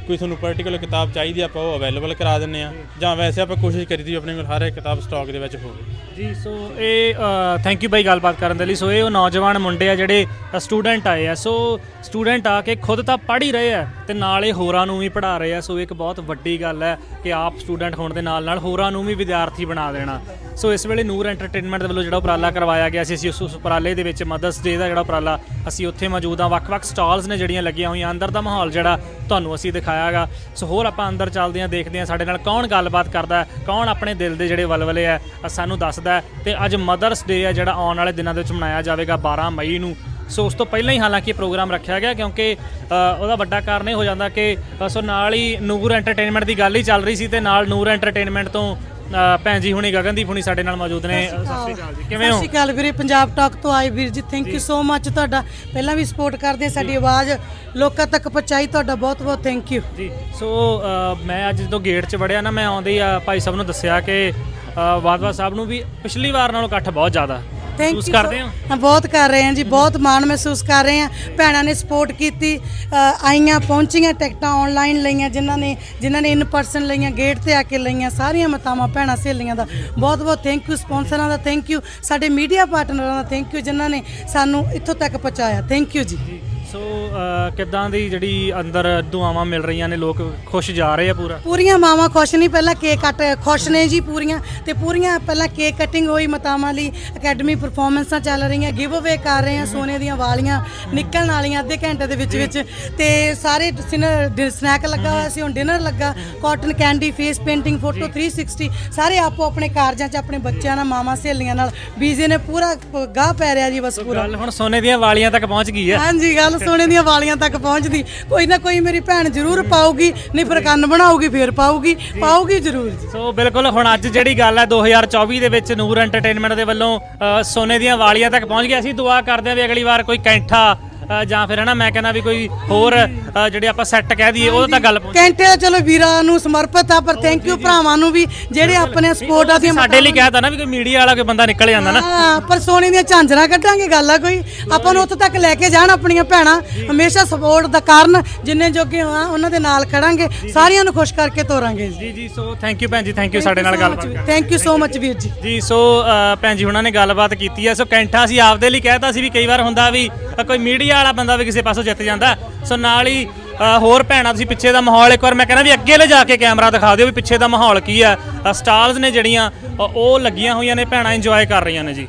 ਕੋਈ ਤੁਹਾਨੂੰ ਪਰਟੀਕੁਲਰ ਕਿਤਾਬ ਚਾਹੀਦੀ ਆਪਾਂ ਉਹ ਅਵੇਲੇਬਲ ਕਰਾ ਦਿੰਨੇ ਆ। ਜਾਂ ਵੈਸੇ ਆਪਾਂ ਕੋਸ਼ਿਸ਼ ਕਰੀਦੀ ਆਪਣੇ ਕੋਲ ਹਰ ਇੱਕ ਕਿਤਾਬ ਸਟਾਕ ਦੇ ਵਿੱਚ ਹੋਵੇ। ਜੀ ਸੋ ਇਹ ਥੈਂਕ ਯੂ ਬਾਈ ਗੱਲਬਾਤ ਕਰਨ ਦੇ ਲਈ। ਸੋ ਇਹ ਉਹ ਨੌਜਵਾਨ ਮੁੰਡੇ ਆ ਜਿਹੜੇ ਸਟੂਡੈਂਟ ਆਏ ਆ। ਸੋ ਸਟੂਡੈਂਟ ਆ ਕੇ ਖੁਦ ਤਾਂ ਪੜ੍ਹ ਹੀ ਰਹੇ ਆ ਤੇ ਨਾਲ ਇਹ ਹੋਰਾਂ ਨੂੰ ਵੀ ਪੜ੍ਹਾ ਰਹੇ ਆ। ਸੋ ਇੱਕ ਬਹੁਤ ਵੱਡੀ ਗੱਲ ਹੈ ਕਿ ਆਪ ਸਟੂਡੈਂਟ ਹੋਣ ਦੇ ਨਾਲ ਨਾਲ ਹੋਰਾਂ ਨੂੰ ਵੀ ਵਿਦਿਆਰਥੀ ਬਣਾ ਦੇਣਾ। ਸੋ ਇਸ ਵੇਲੇ ਨੂਰ ਐਂਟਰਟੇਨਮੈਂਟ ਦੇ ਵੱਲੋਂ ਜਿਹੜਾ ਉਪਰਾਲਾ ਕਰਵਾਇਆ ਗਿਆ ਸੀ, ਅਸੀਂ ਉਸ ਉਪਰਾਲੇ ਦੇ ਵਿੱਚ ਮਦਰਸ ਡੇ ਦਾ ਜਿਹੜਾ ਉਪਰਾਲਾ, ਅਸੀਂ ਉੱਥੇ ਮੌਜੂਦ ਆ। ਵੱਖ-ਵੱਖ ਸਟਾਲਸ ਨੇ ਜਿਹੜੀਆਂ ਲੱਗੀਆਂ ਹੋਈਆਂ। ਅੰਦਰ ਦਾ ਮਾਹੌਲ ਜਿਹੜਾ ਤੁਹਾਨੂੰ ਅਸੀਂ ਦਿਖਾਇਆਗਾ। ਸੋ ਹੋਰ ਆਪਾਂ ਅੰਦਰ ਚੱਲਦੇ ਹਾਂ, ਦੇਖਦੇ ਹਾਂ ਸਾਡੇ ਨਾਲ ਕੌਣ ਗੱਲਬਾਤ ਕਰਦਾ ਕੌਣ ਆਪਣੇ ਦਿਲ ਦੇ ਜਿਹੜੇ ਵਲਵਲੇ ਆ ਸਾਨੂੰ ਦੱਸਦਾ ਹੈ। ਤੇ ਅੱਜ ਮਦਰਸ ਡੇ ਹੈ ਜਿਹੜਾ ਆਉਣ ਵਾਲੇ ਦਿਨਾਂ ਦੇ ਵਿੱਚ ਮਨਾਇਆ ਜਾਵੇਗਾ 12 ਮਈ ਨੂੰ। ਸੋ ਉਸ ਤੋਂ ਪਹਿਲਾਂ ਹੀ ਹਾਲਾਂਕਿ ਪ੍ਰੋਗਰਾਮ ਰੱਖਿਆ ਗਿਆ ਕਿਉਂਕਿ ਉਹਦਾ ਵੱਡਾ ਕਾਰਨ ਇਹ ਹੋ ਜਾਂਦਾ ਕਿ ਸੋ ਨਾਲ ਹੀ ਨੂਰ ਐਂਟਰਟੇਨਮੈਂਟ ਦੀ ਗੱਲ ਹੀ ਚੱਲ ਰਹੀ ਸੀ ਤੇ ਨਾਲ ਨੂਰ ਐਂਟਰਟੇਨਮੈਂਟ ਤੋਂ ਅ, ਭੈਣ ਜੀ ਹੁਣੀ ਗਗਨਦੀਪ ਹੁਣੀ ਸਾਡੇ ਨਾਲ ਮੌਜੂਦ ਨੇ। ਸਤਿ ਸ਼੍ਰੀ ਅਕਾਲ ਜੀ। ਕਿਵੇਂ ਸਤਿ ਹੋ? ਸ਼੍ਰੀ ਅਕਾਲ ਵੀਰੇ ਪੰਜਾਬ ਟਾਕ ਤੋਂ ਆਏ ਵੀਰ ਜੀ ਥੈਂਕ ਯੂ ਸੋ ਮੱਚ ਤੁਹਾਡਾ। ਪਹਿਲਾਂ ਵੀ ਸਪੋਰਟ ਕਰਦੇ ਆ ਸਾਡੀ ਆਵਾਜ਼ ਲੋਕਾਂ ਤੱਕ ਪਹੁੰਚਾਈ ਤੁਹਾਡਾ ਬਹੁਤ ਬਹੁਤ ਥੈਂਕ ਯੂ ਜੀ ਸੋ ਅ, ਮੈਂ ਅੱਜ ਜਦੋਂ ਗੇਟ 'ਚ ਵੜਿਆ ਨਾ ਮੈਂ ਆਉਂਦੇ ਹੀ ਆ ਭਾਈ ਸਾਹਿਬ ਨੂੰ ਦੱਸਿਆ ਕਿ ਅ, ਵਾਧਵਾ ਸਾਹਿਬ ਨੂੰ ਵੀ ਪਿਛਲੀ ਵਾਰ ਨਾਲੋਂ ਇਕੱਠ ਬਹੁਤ ਜ਼ਿਆਦਾ। ਥੈਂਕ ਯੂ ਕਰਦੇ ਹੋ? ਹਾਂ ਬਹੁਤ ਕਰ ਰਹੇ ਹਾਂ ਜੀ ਬਹੁਤ ਮਾਣ ਮਹਿਸੂਸ ਕਰ ਰਹੇ ਹਾਂ। ਭੈਣਾਂ ਨੇ ਸਪੋਰਟ ਕੀਤੀ ਅ, ਆਈਆਂ ਪਹੁੰਚੀਆਂ ਟਿਕਟਾਂ ਆਨਲਾਈਨ ਲਈਆਂ ਜਿਨ੍ਹਾਂ ਨੇ ਜਿਨ੍ਹਾਂ ਨੇ ਇਨ ਪਰਸਨ ਲਈਆਂ ਗੇਟ ਤੇ ਆ ਕੇ ਲਈਆਂ ਸਾਰੀਆਂ ਮਤਾਵਾਂ ਭੈਣਾਂ ਸਹੇਲੀਆਂ ਦਾ। ਬਹੁਤ ਬਹੁਤ ਥੈਂਕ ਯੂ ਸਪਾਂਸਰਾਂ ਦਾ ਥੈਂਕ ਯੂ ਸਾਡੇ ਮੀਡੀਆ ਪਾਰਟਨਰਾਂ ਦਾ ਥੈਂਕ ਯੂ ਜਿਨ੍ਹਾਂ ਨੇ ਸਾਨੂੰ ਇੱਥੋਂ ਤੱਕ ਪਹੁੰਚਾਇਆ। ਥੈਂਕ ਯੂ ਜੀ। ਸੋ ਅ, ਕਿੱਦਾਂ ਦੀ ਜਿਹੜੀ ਅੰਦਰ ਦੁਆਵਾਂ ਮਿਲ ਰਹੀਆਂ ਨੇ ਲੋਕ ਖੁਸ਼ ਜਾ ਰਹੇ ਆ ਪੂਰਾ? ਪੂਰੀਆਂ ਮਾਵਾਂ ਖੁਸ਼ ਨਹੀਂ ਪਹਿਲਾਂ ਕੇਕ ਕੱਟ ਖੁਸ਼ ਨੇ ਜੀ ਪੂਰੀਆਂ। ਤੇ ਪੂਰੀਆਂ ਪਹਿਲਾਂ ਕੇਕ ਕਟਿੰਗ ਹੋਈ ਮਤਾਵਾਂ ਲਈ ਅਕੈਡਮੀ ਪਰਫਾਰਮੈਂਸਾਂ ਚੱਲ ਰਹੀਆਂ ਗਿਵ ਅਵੇ ਕਰ ਰਹੇ ਆ ਸੋਨੇ ਦੀਆਂ ਵਾਲੀਆਂ ਨਿਕਲਣ ਵਾਲੀਆਂ ਅੱਧੇ ਘੰਟੇ ਦੇ ਵਿੱਚ ਵਿੱਚ। ਤੇ ਸਾਰੇ ਸਨੈਕ ਲੱਗਾ ਹੋਇਆ ਸੀ ਹੁਣ ਡਿਨਰ ਲੱਗਾ। Cotton candy face painting photo 360 ਸਾਰੇ ਆਪੋ ਆਪਣੇ ਕਾਰਜਾਂ 'ਚ ਆਪਣੇ ਬੱਚਿਆਂ ਨਾਲ ਮਾਵਾਂ ਸਹੇਲੀਆਂ ਨਾਲ। ਬੀਜ਼ੇ ਨੇ ਪੂਰਾ ਗਾਹ ਪੈ ਰਿਹਾ ਜੀ ਬਸ ਪੂਰਾ। ਗੱਲ ਹੁਣ ਸੋਨੇ ਦੀਆਂ ਵਾਲੀਆਂ ਤੱਕ ਪਹੁੰਚ ਗਈ ਹੈ। ਹਾਂਜੀ ਗੱਲ ਸੋਨੇ ਦੀਆਂ ਵਾਲੀਆਂ ਤੱਕ ਪਹੁੰਚਦੀ। ਕੋਈ ਨਾ ਕੋਈ ਮੇਰੀ ਭੈਣ ਜ਼ਰੂਰ ਪਾਊਗੀ ਨਹੀਂ ਫਿਰ ਕੰਨ ਬਣਾਊਗੀ ਫਿਰ ਪਾਊਗੀ ਪਾਊਗੀ ਜ਼ਰੂਰ ਜੀ। ਸੋ ਬਿਲਕੁਲ ਹੁਣ ਅੱਜ ਜਿਹੜੀ ਗੱਲ ਹੈ 2024 ਦੇ ਵਿੱਚ ਨੂਰ ਐਂਟਰਟੇਨਮੈਂਟ ਦੇ ਵੱਲੋਂ ਅ, ਸੋਨੇ ਦੀਆਂ ਵਾਲੀਆਂ ਤੱਕ ਪਹੁੰਚ ਗਿਆ ਅਸੀਂ ਦੁਆ ਕਰਦੇ ਹਾਂ ਵੀ ਅਗਲੀ ਵਾਰ ਕੋਈ ਕੈਂਠਾ ਅ, ਜਾਂ ਫਿਰ ਹਨਾ ਮੈਂ ਕਹਿੰਦਾ ਵੀ ਕੋਈ ਹੋਰ ਅ, ਜਿਹੜੇ ਆਪਾਂ ਸੈੱਟ ਕਹਿ ਦਈਏ ਉਹਦੇ ਤੱਕ ਗੱਲ ਪਹੁੰਚ। ਕੈਂਟੇ ਦਾ ਚਲੋ ਵੀਰਾਂ ਨੂੰ ਸਮਰਪਿਤ ਆ ਪਰ ਥੈਂਕ ਯੂ ਭਰਾਵਾਂ ਨੂੰ ਵੀ ਜਿਹੜੇ ਆਪਣੇ ਸਪੋਰਟ ਆ ਸਾਡੇ ਲਈ ਕਹਿਤਾ ਨਾ ਵੀ ਕੋਈ ਮੀਡੀਆ ਵਾਲਾ ਕੋਈ ਬੰਦਾ ਨਿਕਲ ਜਾਂਦਾ ਨਾ। ਹਾਂ ਪਰ ਸੋਨੇ ਦੀਆਂ ਝਾਂਜਰਾਂ ਕੱਢਾਂਗੇ ਗੱਲ ਆ ਕੋਈ। ਆਪਾਂ ਨੂੰ ਉੱਥੇ ਤੱਕ ਲੈ ਕੇ ਜਾਣ ਆਪਣੀਆਂ ਭੈਣਾਂ। ਹਮੇਸ਼ਾ ਸਪੋਰਟ ਦਾ ਕਾਰਨ ਜਿੰਨੇ ਜੋਗੇ ਆ ਉਹਨਾਂ ਦੇ ਨਾਲ ਖੜਾਂਗੇ। ਸਾਰਿਆਂ ਨੂੰ ਖੁਸ਼ ਕਰਕੇ ਤੋਰਾਂਗੇ ਜੀ। ਜੀ ਸੋ ਥੈਂਕ ਯੂ ਭੈਣ ਜੀ ਥੈਂਕ ਯੂ ਸਾਡੇ ਨਾਲ ਗੱਲਬਾਤ ਕਰਨ ਥੈਂਕ ਯੂ ਸੋ ਮਚ ਵੀਰ ਜੀ। ਜੀ ਸੋ ਅ, ਭੈਣ ਜੀ ਹੁਣਾਂ ਨੇ ਗੱਲਬਾਤ ਕੀਤੀ ਹੈ ਸੋ ਕੈਂਠਾ ਅਸੀਂ ਆਪਦੇ ਲਈ ਕਹਿਤਾ ਸੀ ਵੀ ਕਈ ਵਾਰ ਹੁੰਦਾ ਵੀ ਅ, ਕੋਈ ਮੀਡੀਆ ਵਾਲਾ ਬੰਦਾ ਵੀ ਕਿਸੇ ਪਾਸੋਂ ਜਿੱਤ ਜਾਂਦਾ। ਸੋ ਨਾਲ ਹੀ ਅ, ਹੋਰ ਭੈਣਾਂ ਤੁਸੀਂ ਪਿੱਛੇ ਦਾ ਮਾਹੌਲ ਇੱਕ ਵਾਰ ਮੈਂ ਕਹਿੰਦਾ ਵੀ ਅੱਗੇ ਲੈ ਜਾ ਕੇ ਕੈਮਰਾ ਦਿਖਾ ਦਿਓ ਵੀ ਪਿੱਛੇ ਦਾ ਮਾਹੌਲ ਕੀ ਹੈ। ਸਟਾਲਸ ਨੇ ਜਿਹੜੀਆਂ ਅ, ਉਹ ਲੱਗੀਆਂ ਹੋਈਆਂ ਨੇ ਭੈਣਾਂ ਇੰਜੋਏ ਕਰ ਰਹੀਆਂ ਨੇ ਜੀ।